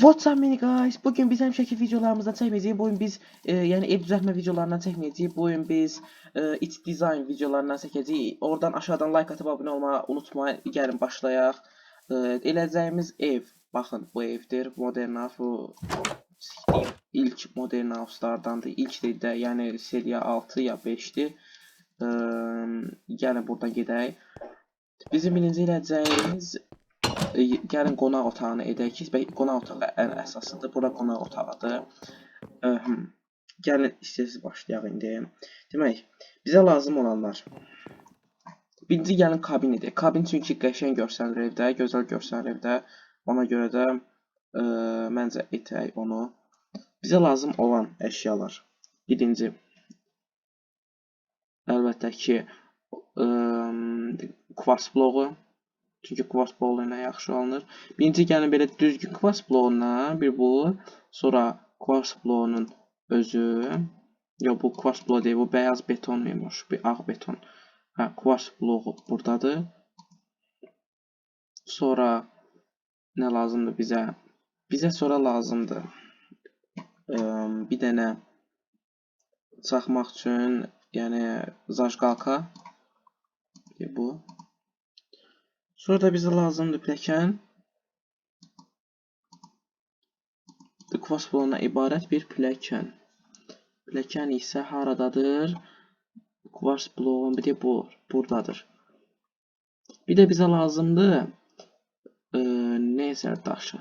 What's up mini guys? Bugün biz həmişəki videolarımızdan çəkməyəcəyik. Bu gün biz e, yəni ev düzəltmə videolarından çəkməyəcəyik. Bu gün biz e, iç dizayn videolarından çəkəcəyik. Oradan aşağıdan like atıb abunə olmağı unutmayın. Gəlin başlayaq. E, eləcəyimiz ev. Baxın bu evdir. Modern House bu ilk Modern House'lardandır. İlk də yəni seriya 6 ya 5-dir. E, gəlin buradan gedək. Bizim birinci eləcəyimiz gəlin qonaq otağını edək ki, qonaq otağı ən əsasıdır. Bura qonaq otağıdır. Hım. Gəlin istəsiz başlayaq indi. Demək, bizə lazım olanlar. Birinci gəlin kabin edək. Kabin çünki qəşəng görsənir evdə, gözəl görsənir evdə. Ona görə də ə, məncə etək onu. Bizə lazım olan əşyalar. Birinci əlbəttə ki, ə, kvars bloğu. Çünki kvars bloğu ilə yaxşı alınır. Birinci gəlin belə düzgün kvars bloğundan bir bu, sonra kvars bloğunun özü. Yox bu kvars bloğu deyil, bu beyaz beton imiş, bir ağ beton. Hə, kvars bloğu burdadır. Sonra nə lazımdır bizə? Bizə sonra lazımdır. Ə, bir dənə çaxmaq üçün, yəni zajqalka. Bu. Sonra da bizə lazımdır pilləkən. Kvas bloğuna ibarət bir pilləkən. Pilləkən isə haradadır? Kvars bloğun bir də bu, buradadır. Bir də bizə lazımdır e, nether daşı.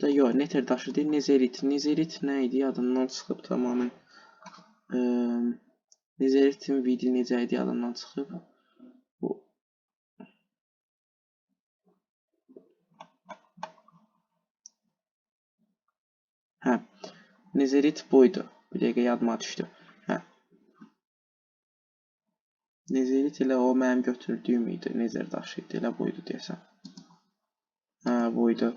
Da yox, nether daşı deyil, nezerit. Nezerit nə idi? Yadımdan çıxıb tamamilə. E, Nezeritin vidi necə idi yadımdan çıxıb. Hə. Nezerit buydu. Bir dəqiqə yadıma düşdü. Hə. Nezerit elə o mənim götürdüyüm idi. Nezer daşı idi. Elə buydu deyəsən. Hə, buydu.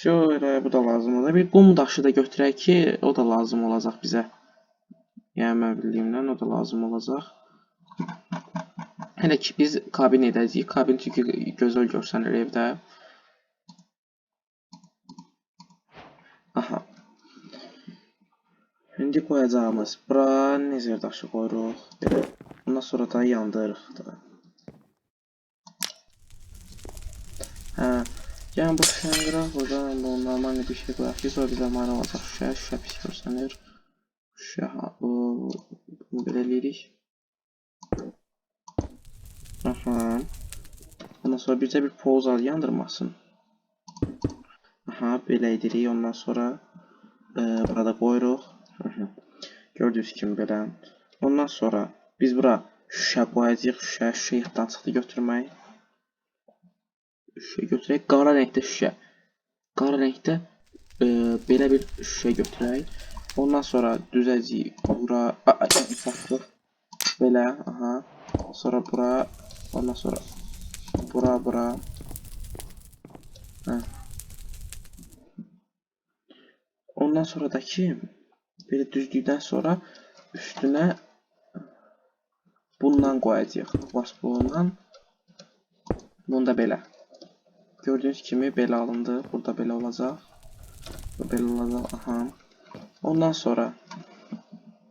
Şöyle bu da lazım olacaq. Bir qum daşı da götürək ki, o da lazım olacaq bizə. Yəni mən bildiyimdən o da lazım olacaq. Hələ ki biz kabin edəcəyik. Kabin çünki gözəl görsənir evdə. Aha. İndi qoyacağımız bura nezir daşı qoyuruq. Ondan sonra da yandırırıq da. Hə. Yəni bu şüşəni qıraq burada bu normal bir şey qoyaq ki, sonra bizə mana olacaq şüşə, şüşə pis görsənir. Şüşə ha, bu bunu belə eləyirik. Aha. Ondan sonra bircə bir poz al yandırmasın. Aha, belə edirik. Ondan sonra e, burada qoyuruq. -hı. Gördüyünüz kimi. Ondan sonra biz bura şüşə qoyacağıq. Şüşə, yaddan çıxdı götürmək. Şüşə götürək. Qara rəngdə şüşə. Qara rəngdə e, belə bir şüşə götürək. Ondan sonra düzəcəyik bura. Satdıq. Belə, aha. Sonra bura. Ondan sonra bura, bura. Hə. Ondan sonra da ki belə düzdükdən sonra üstünə bundan qoyacağıq. Vasplondan. Bunu da belə. Gördüyünüz kimi belə alındı. Burada belə olacaq. Belə olacaq. Aha. Ondan sonra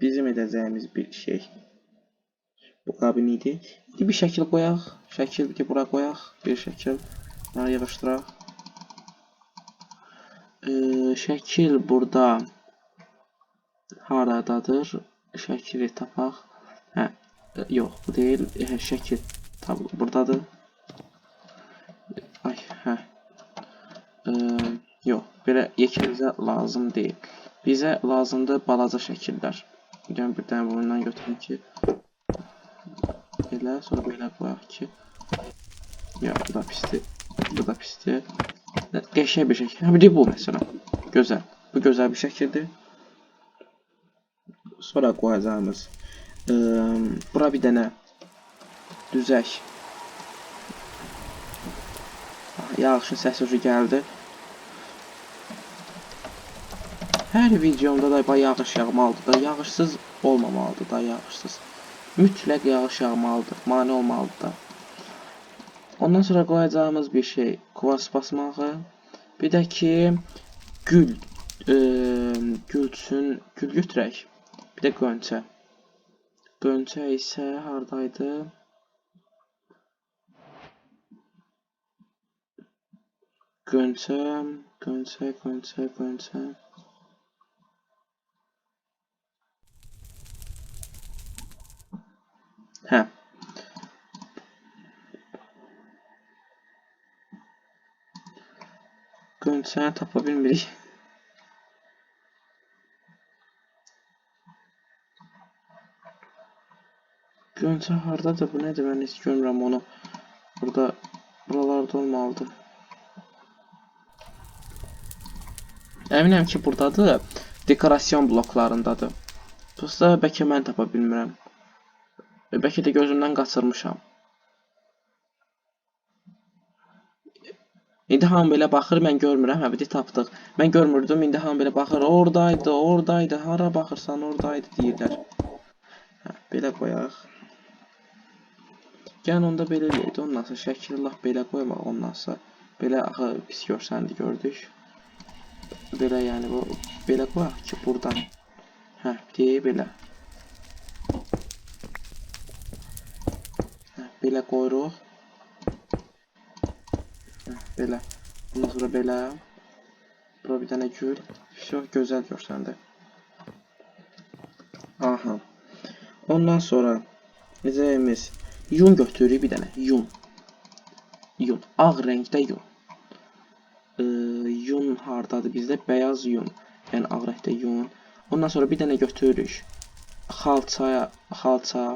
bizim edəcəyimiz bir şey. Bu kabin idi. İndi bir şəkil qoyaq. Şəkil bir bura qoyaq. Bir şəkil. Bunları yığışdıraq. Ee, şəkil burada haradadır? Şəkili tapaq. Hə, yox, bu deyil. Hə, şəkil tab burdadır. Ay, hə. Ee, yox, belə yekimizə lazım deyil. Bizə lazımdır balaca şəkillər. Yəni bir dənə bundan götürün ki, belə, sonra belə qoyaq ki, yox, bu da pisdir. Bu da pisdir. Qəşəng bir şəkil. Hə, bu məsələn. Gözəl. Bu gözəl bir şəkildir. Sonra qoyacağımız ə, bura bir dənə düzək. Yağışın səsi ucu gəldi. Hər videomda da yağış yağmalıdır da, yağışsız olmamalıdır da, yağışsız. Mütləq yağış yağmalıdır, mane olmalıdır da. Ondan sonra qoyacağımız bir şey kuvars basmağı. Bir də ki gül e, gülsün, gül götürək. Bir də qönçə. Qönçə isə hardaydı? Qönçə, qönçə, qönçə, qönçə. Hə. Qönçəni tapa bilmirik. Qönçə hardadır? Bu nədir? Mən heç görmürəm onu. Burada buralarda olmalıdır. Əminəm ki, burdadır. Dekorasyon bloklarındadır. Prosta bəlkə mən tapa bilmirəm. Bəlkə də gözümdən qaçırmışam. İndi hamı belə baxır, mən görmürəm. Hə, bir tapdıq. Mən görmürdüm, indi hamı belə baxır. Oradaydı, oradaydı. Hara baxırsan, oradaydı deyirlər. Hə, belə qoyaq. Yəni onda belə eləyək. Ondan sonra şəkili lap belə qoymaq. Ondan sonra belə axı pis görsəndi gördük. Belə yəni bu belə qoyaq ki, burdan. Hə, deyə belə. Hə, belə qoyuruq. Hə, belə. Bundan sonra belə. Bura bir dənə gül. Çox gözəl görsəndi. Aha. Ondan sonra necəyimiz yun götürürük bir dənə. Yun. Yun. Ağ rəngdə yun. Ee, yun hardadır bizdə? Bəyaz yun. Yəni ağ rəngdə yun. Ondan sonra bir dənə götürürük. Xalçaya, xalça,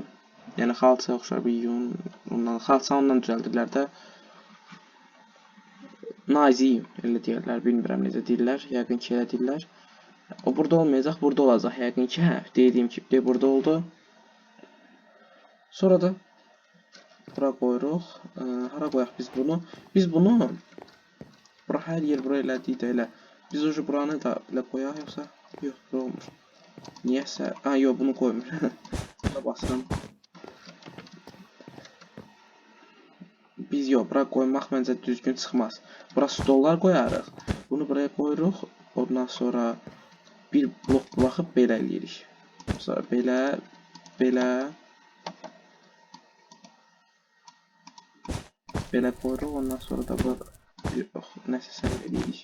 yəni xalçaya oxşar bir yun. Ondan xalça ondan düzəldirlər də. Nazi yun elə deyirlər. Bilmirəm necə deyirlər. Yəqin ki, elə deyirlər. O burada olmayacaq, burada olacaq. Yəqin ki, hə, dediyim kimi burada oldu. Sonra da bura qoyuruq. Ee, hara qoyaq biz bunu? Biz bunu bura hər yer bura elədik də elə. Biz ucu buranı da belə qoyaq yoxsa? Yox, bura olmur. Niyəsə? Ha, yox, bunu qoymur. Buna basıram. Biz yox, bura qoymaq məncə düzgün çıxmaz. Bura stollar qoyarıq. Bunu buraya qoyuruq. Ondan sonra bir blok buraxıb belə eləyirik. Sonra belə, belə, belə qoyuruq. Ondan sonra da bu yox, nəsə səhv eləyirik.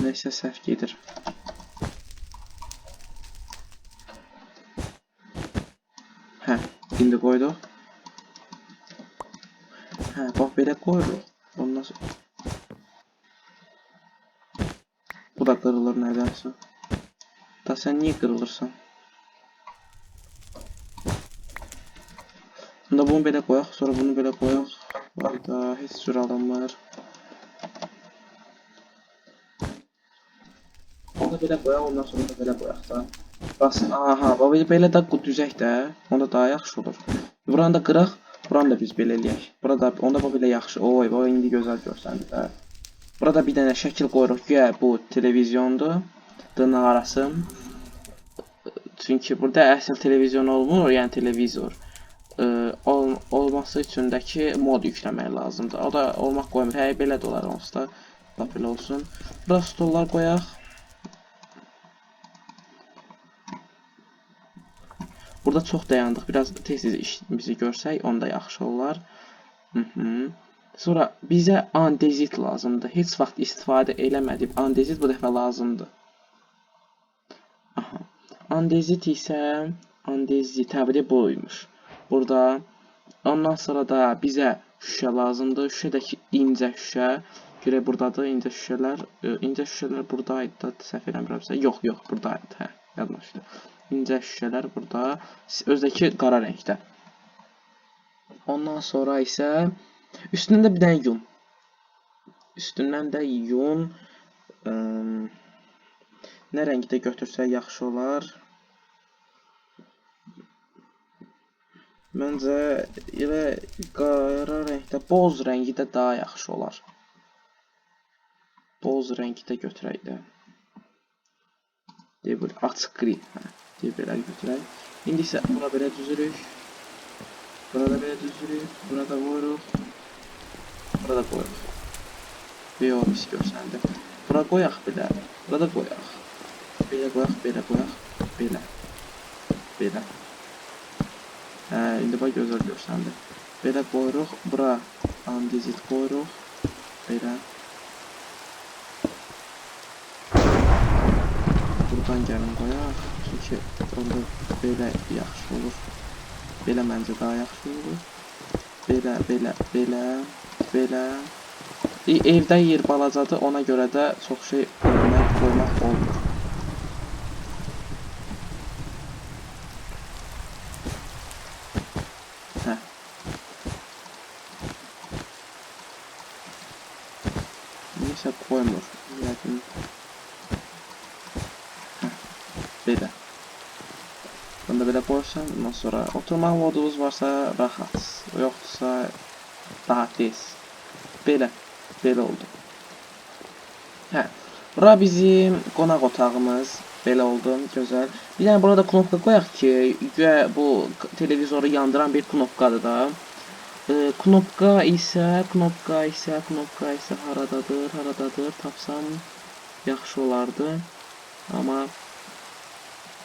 Nəsə səhv gedir. Hə, indi qoyduq. Hə, bax belə qoyuruq. Ondan sonra Bu da qırılır nədənsə. Da sən niyə qırılırsan? Bunda bunu belə qoyaq, sonra bunu belə qoyaq. Hayda, heç cür alınmır. Onu belə qoyaq, ondan sonra da belə qoyaq da. Bas, aha, bax belə- də düzək. Onda daha yaxşı olur. Buranı da qıraq, buranı da biz belə. Burada onda bax belə yaxşı. Oy, bax indi gözəl görsəndi. Burada bir dənə şəkil qoyuruq. Güya bu televizyondur. Dırnaq arası. Çünki burada əsl televizyon olmur, yəni televizor. Ol, olması üçün də ki mod yükləmək lazımdır. O da olmaq qoymur. Hə, belə də olar onsuz da. Belə olsun. Bura stollar qoyaq. Burada çox dayandıq. Biraz tez-tez işimizi görsək, onda yaxşı olar. Mhm. Sonra bizə andezit lazımdır. Heç vaxt istifadə eləmədik. Andezit bu dəfə lazımdır. Aha. Andezit isə andezit təbiri buymuş. Burada ondan sonra da bizə şüşə lazımdır. Şüşədəki incə şüşə. Görə burdadır incə şüşələr. İncə şüşələr buradaydı da səhv eləmirəmsə. Yox, yox, buradaydı. Hə, yadıma İncə şüşələr burada. Özdəki qara rəngdə. Ondan sonra isə üstündə bir dənə yun. Üstündən də yun. Əm, nə rəngdə götürsək yaxşı olar? Məncə elə qara rəngdə, boz rəngi də daha yaxşı olar. Boz rəngdə götürək də. Deyə belə açıq qri, hə, deyə belə götürək. İndi isə bura belə düzürük. Burada belə düzürük. Burada qoyuruq. Burada qoyuruq. Yo, mis görsəndi. Bura qoyaq belə. Burada qoyaq. Belə qoyaq, belə qoyaq. Belə. Belə. Hə, indi bax gözəl görsəndi. Belə qoyuruq. Bura andezit qoyuruq. Belə. Buradan gəlin qoyaq. Çünki onda belə yaxşı olur. Belə məncə daha yaxşı olur. Belə, belə, belə, belə. E, evdə yer balacadır, ona görə də çox şey qoymaq olmur. Hə. Neysə qoymur. Yəqin. Hə. Belə. Bunu da belə qoysan, ondan sonra oturmaq modumuz varsa rahat, yoxdursa daha tez. Belə, belə oldu. Hə, bura bizim qonaq otağımız. Belə oldu, gözəl. Bir dənə burada knopka qoyaq ki, güya bu televizoru yandıran bir knopkadır da. E, knopka isə, knopka isə, knopka isə haradadır, haradadır, tapsam yaxşı olardı. Amma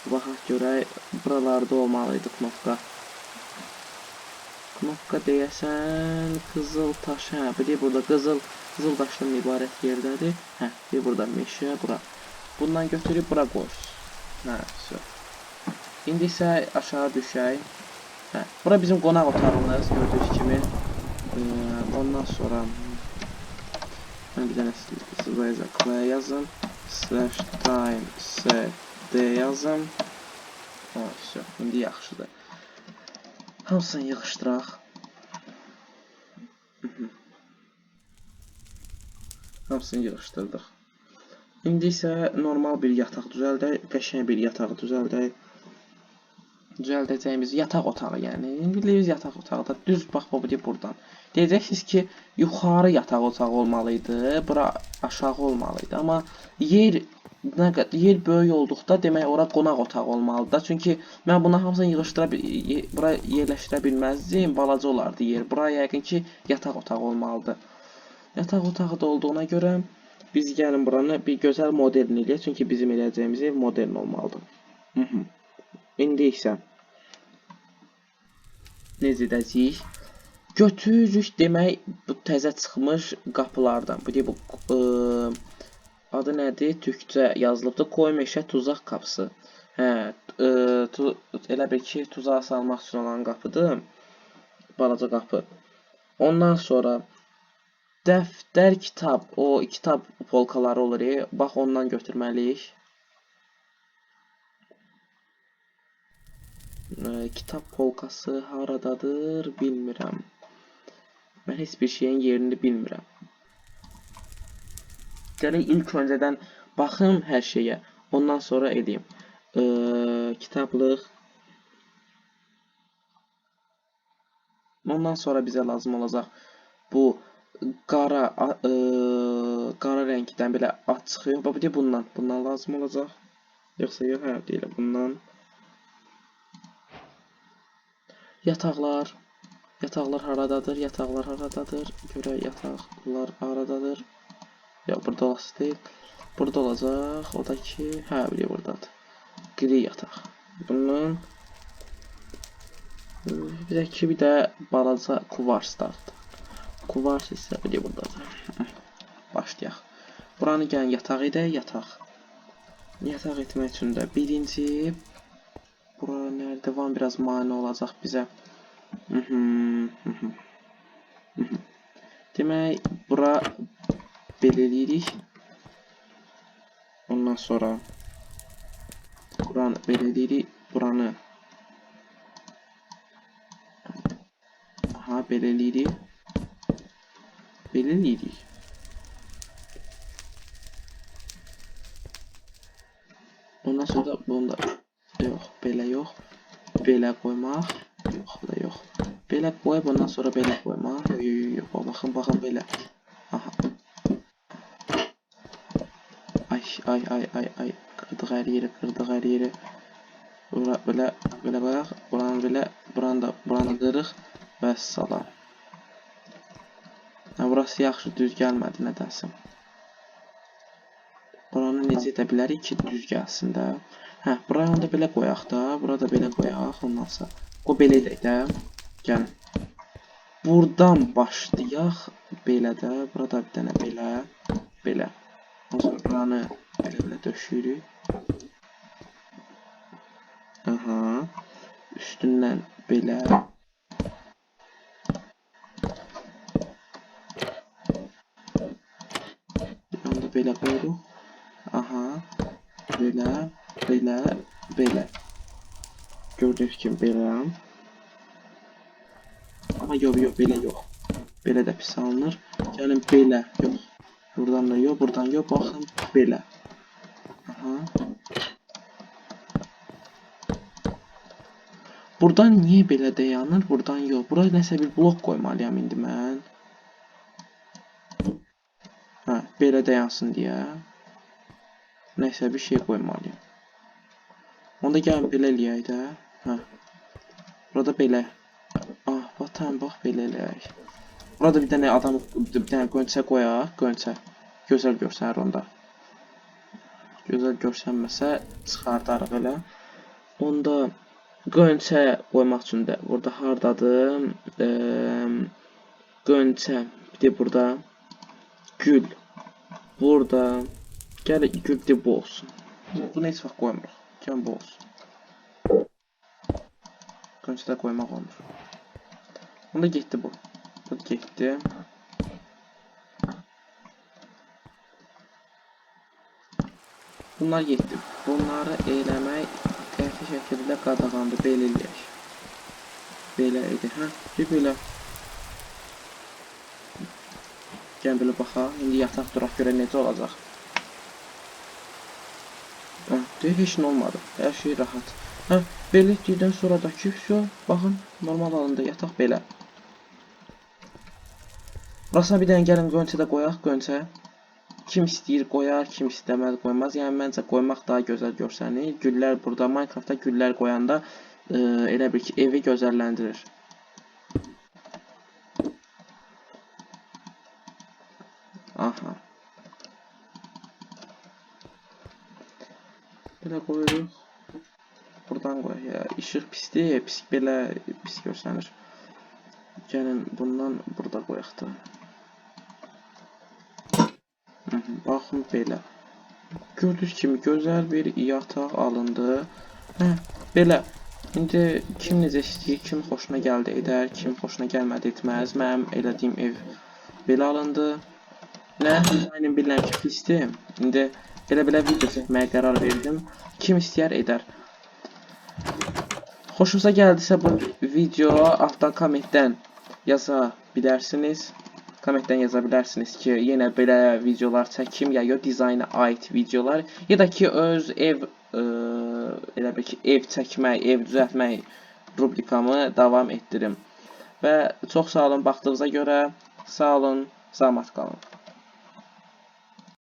baxaq görək, buralarda olmalıydı knopka. Knopka deyəsən qızıl taş, hə, bir burada qızıl qızıl daşdan ibarət yerdədir. Hə, bir burada meşə, bura. Bundan götürüb bura qoy. Hə, so. İndi isə aşağı düşək. Hə, bura bizim qonaq otağımız gördüyünüz kimi. Ondan sonra mən bir dənə sizə yazım. Slash time set D yazım. Ha, so. İndi yaxşıdır. Hamısını yığışdıraq. Mhm. Hamısını yığışdırdıq. İndi isə normal bir yataq düzəldək, qəşəng bir yataq düzəldək. Düzəldəcəyimiz yataq otağı, yəni bildiyiniz yataq otağı da düz bax bu bir buradan. Deyəcəksiniz ki, yuxarı yataq otağı olmalı idi, bura aşağı olmalı idi, amma yer nə yer böyük olduqda demək ora qonaq otağı olmalıdır da. Çünki mən bunu hamısını yığışdıra ye- bura yerləşdirə bilməzdim, balaca olardı yer. Bura yəqin ki, yataq otağı olmalıdır. Yataq otağı da olduğuna görə biz gəlin buranı bir gözəl modern eləyək. Çünki bizim eləyəcəyimiz ev modern olmalıdır. Mhm. İndi isə necə edəcəyik? Götürürük demək bu təzə çıxmış qapılardan. Bu deyə bu ıı, adı nədir? Türkcə yazılıbdı. Koy meşə tuzaq qapısı. Hə, ıı, tu, elə bil ki, tuzağa salmaq üçün olan qapıdır. Balaca qapı. Ondan sonra dəftər, kitab, o kitab polkaları olur. E, bax ondan götürməliyik. Ee, kitap polkası haradadır bilmirəm. Mən heç bir şeyin yerini bilmirəm. Gələk ilk öncədən baxım hər şeyə, ondan sonra edeyim. Ee, kitablıq. Ondan sonra bizə lazım olacaq bu qara ıı, qara rəngdən belə çıxıyor. Bax bir də bundan, bundan lazım olacaq. Yoxsa yox, hə, deyil bundan. Yataqlar. Yataqlar haradadır? Yataqlar haradadır? Görək yataqlar haradadır? Yox, burada olası deyil. Burada olacaq. O da ki, hə, bir də burdadır. Gri yataq. Bunun bir də ki, bir də balaca kuvarslardır. Kuvars isə bir də burdadır. Başlayaq. Buranı gəlin yataq edək, yataq. Yataq etmək üçün də birinci bura nerede var biraz mane olacaq bizə. Demək, bura belə eləyirik. Ondan sonra buranı belə eləyirik, buranı eləyirik. Belə eləyirik. Ondan sonra bunu da yox, belə yox. Belə qoymaq. Yox, bu da yox. Belə qoyub ondan sonra belə qoymaq. Yox, yox, yox, yox. Baxın, baxın Ay, ay, ay, ay. Qırdıq hər yeri, qırdıq hər yeri. Bura belə, belə qoyaq. Buranı belə, buranı da, buranı qırıq. Vəssalam. Hə, burası yaxşı düz gəlmədi nədənsə. Buranı necə edə bilərik ki, düz gəlsin də. Hə, buraya onda belə qoyaq da, burada belə qoyaq, ondan sonra. O belə edək də. Gəlin. Buradan başlayaq. Belə də, burada bir dənə belə, belə. Ondan sonra buranı belə döşüyürük. Aha. Üstündən belə. Bir anda belə qoyuruq. Aha. Belə, belə, belə. Gördüyünüz kimi belə. Amma yox, yox, belə yox. Belə də pis alınır. Gəlin belə, yox. Buradan da yox, buradan yox. Baxın, belə. Buradan niyə belə dayanır? Buradan yox. Bura nəsə bir blok qoymalıyam indi mən. Hə, belə dayansın deyə. Nəsə bir şey qoymalıyam. Onda gəlin belə eləyək də. Hə. Burada belə. Ah, vatan bax belə eləyək. Burada bir dənə adam bir dənə qönçə qoyaq, qönçə. Gözəl görsənər onda. Gözəl görsənməsə çıxardarıq elə. Onda qönçə qoymaq üçün də burada hardadır? Eee qönçə. Bir də burada gül. Burada gəl gül də bu olsun. Bunu heç vaxt qoymuruq. Gəl bu olsun. Qönçədə qoymaq olmur. Onda getdi bu. Bu getdi. Bunlar getdi. Bunları eləmək qəti şəkildə qadağandı, belə eləyək. Belə idi, hə? Bir belə. Gəl belə baxaq, indi yataq duraq, görə necə olacaq. Deyir, heç nə olmadı, hər şey rahat. Hə, belə etdikdən sonra da ki, vəsyo, baxın, normal halında yataq belə. Burasına bir dənə gəlin qönçədə qoyaq, qönçə. Kim istəyir qoyar, kim istəməz qoymaz. Yəni məncə qoymaq daha gözəl görsənir. Güllər burada Minecraftda güllər qoyanda e, elə bil ki, evi gözəlləndirir. Aha. Belə qoyuruq. Buradan ya. İşıq pisdir, pis belə pis görsənir. Gəlin bundan burada qoyaq da. Baxın belə. Gördüyünüz kimi gözəl bir yataq alındı. Hə, belə. İndi kim necə istəyir, kim xoşuna gəldi edər, kim xoşuna gəlmədi etməz. Mənim elədiyim ev belə alındı. Nə dizaynım bilirəm ki pisdir. İndi belə-belə video çəkməyə qərar verdim. Kim istəyər edər. Xoşunuza gəldisə bu video altdan kommentdən yaza bilərsiniz. Kommentdən yaza bilərsiniz ki, yenə belə videolar çəkim ya yox dizayna aid videolar ya da ki öz ev ə, elə bil ki ev çəkmək, ev düzəltmək rubrikamı davam etdirim. Və çox sağ olun baxdığınıza görə. Sağ olun, salamat qalın.